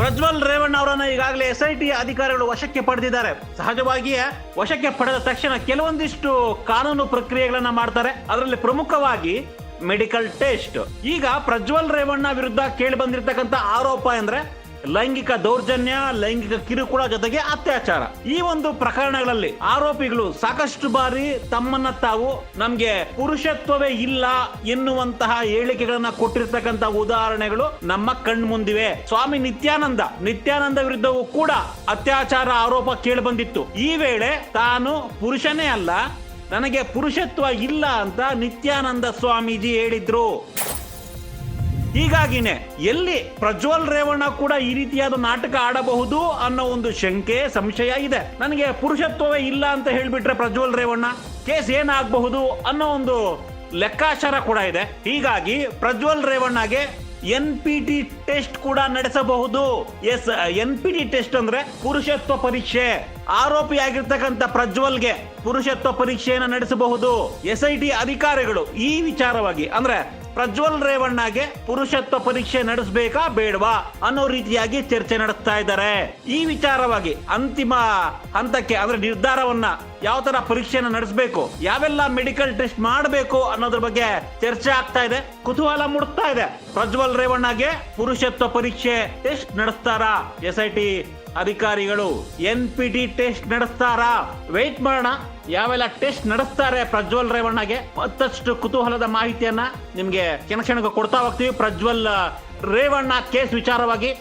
ಪ್ರಜ್ವಲ್ ರೇವಣ್ಣ ಅವರನ್ನು ಈಗಾಗಲೇ ಎಸ್ಐಟಿ ಅಧಿಕಾರಿಗಳು ವಶಕ್ಕೆ ಪಡೆದಿದ್ದಾರೆ. ಸಹಜವಾಗಿಯೇ ವಶಕ್ಕೆ ಪಡೆದ ತಕ್ಷಣ ಕೆಲವೊಂದಿಷ್ಟು ಕಾನೂನು ಪ್ರಕ್ರಿಯೆಗಳನ್ನು ಮಾಡ್ತಾರೆ. ಅದರಲ್ಲಿ ಪ್ರಮುಖವಾಗಿ ಮೆಡಿಕಲ್ ಟೆಸ್ಟ್ ಈಗ ಪ್ರಜ್ವಲ್ ರೇವಣ್ಣ ವಿರುದ್ಧ ಕೇಳಿ ಬಂದಿರತಕ್ಕಂತ ಆರೋಪ ಅಂದ್ರೆ ಲೈಂಗಿಕ ದೌರ್ಜನ್ಯ, ಲೈಂಗಿಕ ಕಿರುಕುಳ ಜೊತೆಗೆ ಅತ್ಯಾಚಾರ. ಈ ಒಂದು ಪ್ರಕರಣಗಳಲ್ಲಿ ಆರೋಪಿಗಳು ಸಾಕಷ್ಟು ಬಾರಿ ತಮ್ಮನ್ನ ತಾವು ನಮ್ಗೆ ಪುರುಷತ್ವವೇ ಇಲ್ಲ ಎನ್ನುವಂತಹ ಹೇಳಿಕೆಗಳನ್ನ ಕೊಟ್ಟಿರ್ತಕ್ಕಂಥ ಉದಾಹರಣೆಗಳು ನಮ್ಮ ಕಣ್ಮುಂದಿವೆ ಸ್ವಾಮಿ ನಿತ್ಯಾನಂದ ನಿತ್ಯಾನಂದ ವಿರುದ್ಧವೂ ಕೂಡ ಅತ್ಯಾಚಾರ ಆರೋಪ ಕೇಳಿ ಬಂದಿತ್ತು. ಈ ವೇಳೆ ತಾನು ಪುರುಷನೇ ಅಲ್ಲ, ನನಗೆ ಪುರುಷತ್ವ ಇಲ್ಲ ಅಂತ ನಿತ್ಯಾನಂದ ಸ್ವಾಮೀಜಿ ಹೇಳಿದ್ರು. ಹೀಗಾಗಿನೇ ಎಲ್ಲಿ ಪ್ರಜ್ವಲ್ ರೇವಣ್ಣ ಕೂಡ ಈ ರೀತಿಯಾದ ನಾಟಕ ಆಡಬಹುದು ಅನ್ನೋ ಒಂದು ಶಂಕೆ, ಸಂಶಯ ಇದೆ. ನನಗೆ ಪುರುಷತ್ವವೇ ಇಲ್ಲ ಅಂತ ಹೇಳಿಬಿಟ್ರೆ ಪ್ರಜ್ವಲ್ ರೇವಣ್ಣ ಕೇಸ್ ಏನಾಗಬಹುದು ಅನ್ನೋ ಒಂದು ಲೆಕ್ಕಾಚಾರ ಕೂಡ ಇದೆ. ಹೀಗಾಗಿ ಪ್ರಜ್ವಲ್ ರೇವಣ್ಣಗೆ ಎನ್ ಪಿ ಟಿ ಟೆಸ್ಟ್ ಕೂಡ ನಡೆಸಬಹುದು. Yes, N P T test ಅಂದ್ರೆ ಪುರುಷತ್ವ ಪರೀಕ್ಷೆ. ಆರೋಪಿಯಾಗಿರ್ತಕ್ಕಂಥ ಪ್ರಜ್ವಲ್ಗೆ ಪುರುಷತ್ವ ಪರೀಕ್ಷೆಯನ್ನು ನಡೆಸಬಹುದು. ಎಸ್ ಐ ಟಿ ಅಧಿಕಾರಿಗಳು ಈ ವಿಚಾರವಾಗಿ ಅಂದ್ರೆ ಪ್ರಜ್ವಲ್ ರೇವಣ್ಣಗೆ ಪುರುಷತ್ವ ಪರೀಕ್ಷೆ ನಡೆಸಬೇಕಾ ಬೇಡವಾ ಅನ್ನೋ ರೀತಿಯಾಗಿ ಚರ್ಚೆ ನಡೆಸ್ತಾ ಇದ್ದಾರೆ. ಈ ವಿಚಾರವಾಗಿ ಅಂತಿಮ ಹಂತಕ್ಕೆ ಅಂದ್ರೆ ನಿರ್ಧಾರವನ್ನ ಯಾವ ತರ ಪರೀಕ್ಷೆನ ನಡೆಸಬೇಕು, ಯಾವೆಲ್ಲ ಮೆಡಿಕಲ್ ಟೆಸ್ಟ್ ಮಾಡಬೇಕು ಅನ್ನೋದ್ರ ಬಗ್ಗೆ ಚರ್ಚೆ ಆಗ್ತಾ ಇದೆ, ಕುತೂಹಲ ಮೂಡ್ತಾ ಇದೆ. ಪ್ರಜ್ವಲ್ ರೇವಣ್ಣಗೆ ಪುರುಷತ್ವ ಪರೀಕ್ಷೆ ಟೆಸ್ಟ್ ನಡೆಸ್ತಾರಾ? ಎಸ್ ಐ ಟಿ ಅಧಿಕಾರಿಗಳು ಎನ್ ಪಿ ಟಿ ಟೆಸ್ಟ್ ನಡೆಸ್ತಾರಾ? ವೆಯ್ಟ್ ಮಾಡೋಣ. ಯಾವೆಲ್ಲ ಟೆಸ್ಟ್ ನಡೆಸ್ತಾರೆ ಪ್ರಜ್ವಲ್ ರೇವಣ್ಣಗೆ ಮತ್ತಷ್ಟು ಕುತೂಹಲದ ಮಾಹಿತಿಯನ್ನ ನಿಮ್ಗೆ ಕ್ಷಣ ಕೊಡ್ತಾ ಹೋಗ್ತೀವಿ. ಪ್ರಜ್ವಲ್, ರೇವಣ್ಣ ಕೇಸ್ ವಿಚಾರವಾಗಿ.